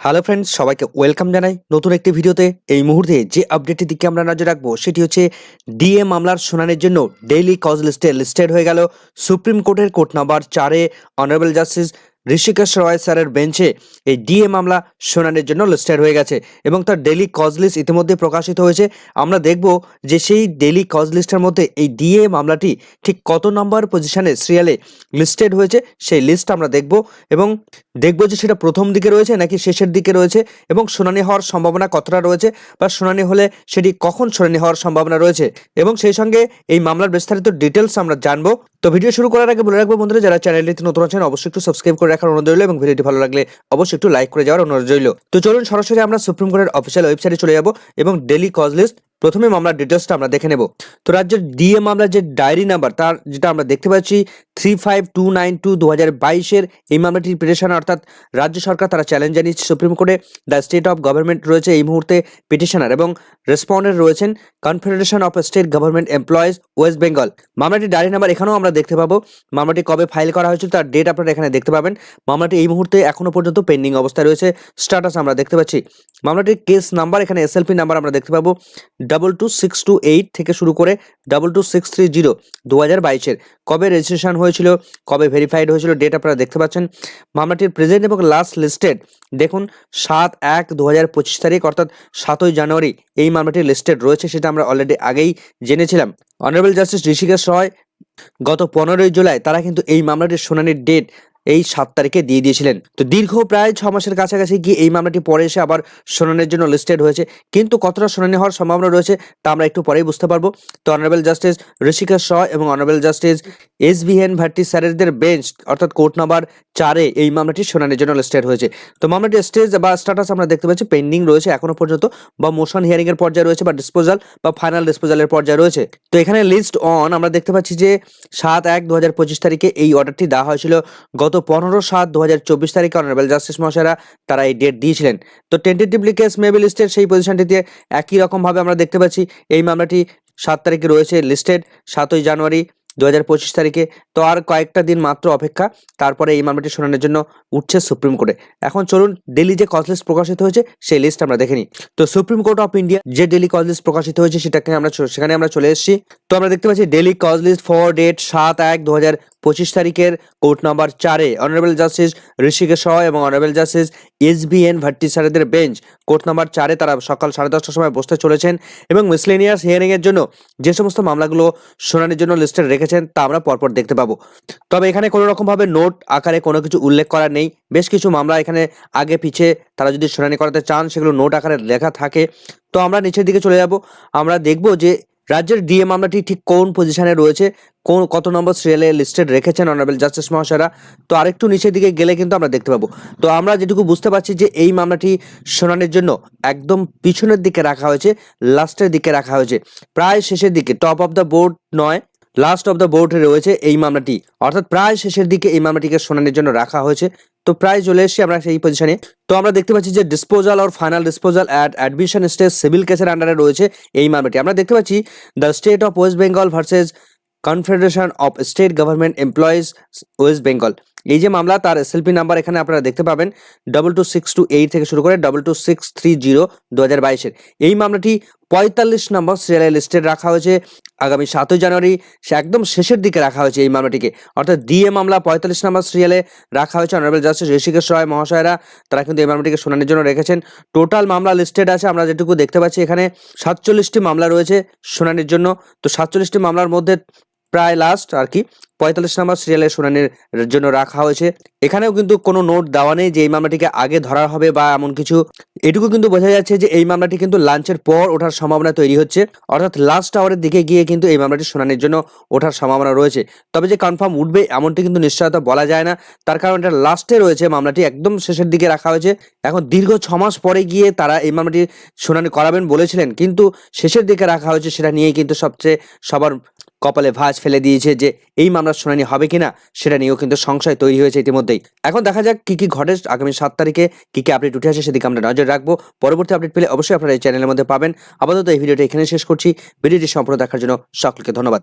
Hello friends সবাইকে welcome জানাই নতুন একটি ভিডিওতে। এই মুহূর্তে যে আপডেটের দিকে আমরা নজর রাখব, সেটি হচ্ছে ডিএ মামলার শুনানির জন্য ডেইলি কজ লিস্টে লিস্টেড হয়ে গেল সুপ্রিম কোর্টের কোর্ট নাম্বার চারে অনারেবল জাস্টিস ঋষিকেশ রয় স্যারের বেঞ্চে এই ডিএ মামলা শুনানির জন্য লিস্টেড হয়ে গেছে এবং তার ডেইলি কজ লিস্ট ইতিমধ্যে প্রকাশিত হয়েছে। আমরা দেখব যে সেই ডেইলি কজ লিস্টের মধ্যে এই ডিএ মামলাটি ঠিক কত নম্বর পজিশনে সিরিয়ালে লিস্টেড হয়েছে সেই লিস্ট আমরা দেখব এবং দেখব যে সেটা প্রথম দিকে রয়েছে নাকি শেষের দিকে রয়েছে এবং শুনানি হওয়ার সম্ভাবনা কতটা রয়েছে বা শুনানি হলে সেটি কখন শুনানি হওয়ার সম্ভাবনা রয়েছে এবং সেই সঙ্গে এই মামলার বিস্তারিত ডিটেলস আমরা জানব। তো ভিডিও শুরু করার আগে বলে রাখব বন্ধুরা, যারা চ্যানেলটিতে নতুন আছেন, অবশ্যই একটু সাবস্ক্রাইব করে রাখার অনুরোধ রইল এবং ভিডিওটি ভালো লাগলে অবশ্যই একটু লাইক করে যাওয়ার অনুরোধ রইল। তো চলুন সরাসরি আমরা সুপ্রিম কোর্টের অফিসিয়াল ওয়েবসাইটে চলে যাব এবং ডেলি কজ লিস্ট প্রথমে মামলার ডিটেলসটা আমরা দেখে নেব। তো রাজ্যের ডিএ মামলার যে ডায়েরি নাম্বার তার যেটা আমরা দেখতে পাচ্ছি three five two nine two দু হাজার বাইশের এই মামলাটির পিটিশন অর্থাৎ রাজ্য সরকার তারা চ্যালেঞ্জ জানিয়েছে। সুপ্রিম কোর্টে দ্য স্টেট অফ গভর্নমেন্ট রয়েছে এই মুহূর্তে পিটিশনার এবং রেসপন্ডেন্ট রয়েছেন confederation of state government employees west Bengal মামলাটির diary number এখানেও আমরা দেখতে পাবো। মামলাটি কবে ফাইল করা হয়েছিল তার ডেট আপনারা এখানে দেখতে পাবেন। মামলাটি এই মুহূর্তে এখনও পর্যন্ত পেন্ডিং অবস্থায় রয়েছে। স্ট্যাটাস আমরা দেখতে পাচ্ছি। মামলাটির কেস নাম্বার এখানে এসএলপি নাম্বার আমরা দেখতে পাবো। Double two six two eight থেকে শুরু করে double two six three zero দু হাজার বাইশের। কবে রেজিস্ট্রেশন হয়েছিল, কবে ভেরিফাইড হয়েছিল ডেট আপনারা দেখতে পাচ্ছেন। মামলাটির প্রেজেন্ট এবং লাস্ট লিস্টেড দেখুন, সাত এক দু হাজার পঁচিশ তারিখ, অর্থাৎ সাতই জানুয়ারি এই মামলাটি লিস্টেড রয়েছে, সেটা আমরা অলরেডি আগেই জেনেছিলাম। অনারেবল জাস্টিস ঋষিকেশ রয়, গত পনেরোই জুলাই, তারা কিন্তু এই মামলাটির শুনানির ডেট এই সাত তারিখে দিয়ে দিয়েছিলেন। তো দীর্ঘ প্রায় ছ মাসের কাছাকাছি গিয়ে এই মামলাটি পরে এসে আবার শুনানির জন্য লিস্টেড হয়েছে। কিন্তু কতটা শুনানি হওয়ার সম্ভাবনা রয়েছে তা আমরা একটু পরেই বুঝতে পারব। তো অনারেবল জাস্টিস ঋষিকা রয় এবং honourable justice S V N Bhatti স্যারেদের বেঞ্চ অর্থাৎ কোর্ট নাম্বার চারে এই মামলাটি শুনানির জন্য লিস্টেড হয়েছে। তো মামলাটি স্টেজ বা স্ট্যাটাস আমরা দেখতে পাচ্ছি পেন্ডিং রয়েছে এখনও পর্যন্ত বা মোশন হিয়ারিং এর পর্যায়ে রয়েছে বা ডিসপোজাল বা ফাইনাল ডিসপোজালের পর্যায়ে রয়েছে। তো এখানে লিস্ট অন আমরা দেখতে পাচ্ছি যে সাত এক দু তারিখে এই অর্ডারটি দেওয়া হয়েছিল। গত পনেরো সাত দু হাজার চব্বিশ তারিখে অনারেবল জাস্টিস মহাশয়রা তারা এই ডেট দিয়েছিলেন। তো টেন্টেটিভলি কেস মেবি লিস্টেড সেই পজিশনটিতে একই রকমভাবে আমরা দেখতে পাচ্ছি। এই মামলাটি সাত তারিখে রয়েছে লিস্টেড সাতই জানুয়ারি দু হাজার পঁচিশ তারিখে তো আর কয়েকটা দিন মাত্র অপেক্ষা। তারপরে এই মামলাটি শুনানোর জন্য উঠছে সুপ্রিম কোর্টে। এখন চলুন ডেলি যে কজ লিস্ট প্রকাশিত হয়েছে, সেই লিস্ট আমরা দেখে তো সুপ্রিম কোর্ট অফ ইন্ডিয়া যে ডেলি কজ লিস্ট প্রকাশিত হয়েছে, সেটাকে আমরা সেখানে আমরা চলে এসেছি। তো আমরা দেখতে পাচ্ছি daily cause list for date সাত, এক, দু পঁচিশ তারিখের কোর্ট নাম্বার চারে অনারেবল জাস্টিস ঋষিকেশ এবং honourable justice S B N Bhatti স্যারেদের বেঞ্চ কোর্ট নাম্বার চারে তারা সকাল সাড়ে দশটার সময় বসতে চলেছেন এবং মিসলেনিয়াস হিয়ারিংয়ের জন্য যে সমস্ত মামলাগুলো শুনানির জন্য লিস্টে রেখেছেন তা আমরা পরপর দেখতে পাবো। তবে এখানে কোনো রকমভাবে নোট আকারে কোনো কিছু উল্লেখ করা নেই। বেশ কিছু মামলা এখানে আগে পিছে তারা যদি শুনানি করাতে চান, সেগুলো নোট আকারে লেখা থাকে। তো আমরা নিচের দিকে চলে যাব। আমরা দেখব যে রাজ্যের ডিএ মামলাটি ঠিক কোন পজিশনে রয়েছে, কোন, কত নম্বর সিরিয়ালে লিস্টেড রেখেছেন অনারেবল জাস্টিস মহাশয়রা? তো আরেকটু নিচের দিকে গেলে কিন্তু আমরা দেখতে পাবো। তো আমরা যেটুকু বুঝতে পারছি যে এই মামলাটি শোনানোর জন্য একদম পিছনের দিকে রাখা হয়েছে লাস্টের দিকে রাখা হয়েছে। প্রায় শেষের দিকে টপ অফ দ্য বোর্ড নয় লাস্ট অফ দ্য বোর্ডে রয়েছে এই মামলাটি। অর্থাৎ প্রায় শেষের দিকে এই মামলাটিকে শুনানির জন্য রাখা হয়েছে। তো প্রায় চলে এসেছি আমরা সেই পজিশনে তো আমরা দেখতে পাচ্ছি যে disposal or final disposal at admission stage civil কেসের আন্ডারে রয়েছে এই মামলাটি। আমরা দেখতে পাচ্ছি the state of West Bengal versus confederation of state government employees West Bengal এই যে মামলা, তার এসএলপি নাম্বার এখানে আপনারা দেখতে পাবেন double two six two eight থেকে শুরু করে double two six three zero দু হাজার বাইশের। এই মামলাটি পঁয়তাল্লিশ নম্বর সিরিয়ালে লিস্টেড রাখা হয়েছে। আগামী সাতই জানুয়ারি সে একদম শেষের দিকে রাখা হয়েছে এই মামলাটিকে। অর্থাৎ ডিএ মামলা পঁয়তাল্লিশ নম্বর সিরিয়ালে রাখা হয়েছে। অনারেবল জাস্টিস ঋষিকেশ রায় মহাশয়রা, তারা কিন্তু এই মামলাটিকে শুনানির জন্য রেখেছেন। টোটাল মামলা লিস্টেড আছে, আমরা যেটুকু দেখতে পাচ্ছি এখানে, সাতচল্লিশটি মামলা রয়েছে শুনানির জন্য। তো সাতচল্লিশটি মামলার মধ্যে প্রায় লাস্ট আর কি পঁয়তাল্লিশ নম্বর সিরিয়ালে শুনানির জন্য রাখা হয়েছে। এখানেও কিন্তু কোনো নোট দেওয়া নেই যে এই মামলাটিকে আগে ধরা হবে বা এমন কিছু। এটুকু কিন্তু বোঝা যাচ্ছে যে এই মামলাটি কিন্তু লাঞ্চের পর ওঠার সম্ভাবনা তৈরি হচ্ছে। অর্থাৎ লাস্ট আওয়ারের দিকে গিয়ে কিন্তু এই মামলাটি শুনানির জন্য ওঠার সম্ভাবনা রয়েছে। তবে যে কনফার্ম উঠবে এমনটি কিন্তু নিশ্চয়তা বলা যায় না। তার কারণ এটা লাস্টে রয়েছে, মামলাটি একদম শেষের দিকে রাখা হয়েছে। এখন দীর্ঘ ছ মাস পরে গিয়ে তারা এই মামলাটি শুনানি করাবেন বলেছিলেন। কিন্তু শেষের দিকে রাখা হয়েছে সেটা নিয়েই কিন্তু সবচেয়ে সবার কপালে ভাঁজ ফেলে দিয়েছে যে এই মামলার শুনানি হবে কিনা সেটা নিয়েও কিন্তু সংশয় তৈরি হয়েছে ইতিমধ্যেই। এখন দেখা যাক কি কি ঘটে আগামী সাত তারিখে, কি কি আপডেট উঠে আসে সেদিকে আমরা নজর রাখব। পরবর্তী আপডেট পেলে অবশ্যই আপনারা এই চ্যানেলের মধ্যে পাবেন। আপাতত এই ভিডিওটা এখানে শেষ করছি। ভিডিওটি সম্পূর্ণ দেখার জন্য সকলকে ধন্যবাদ।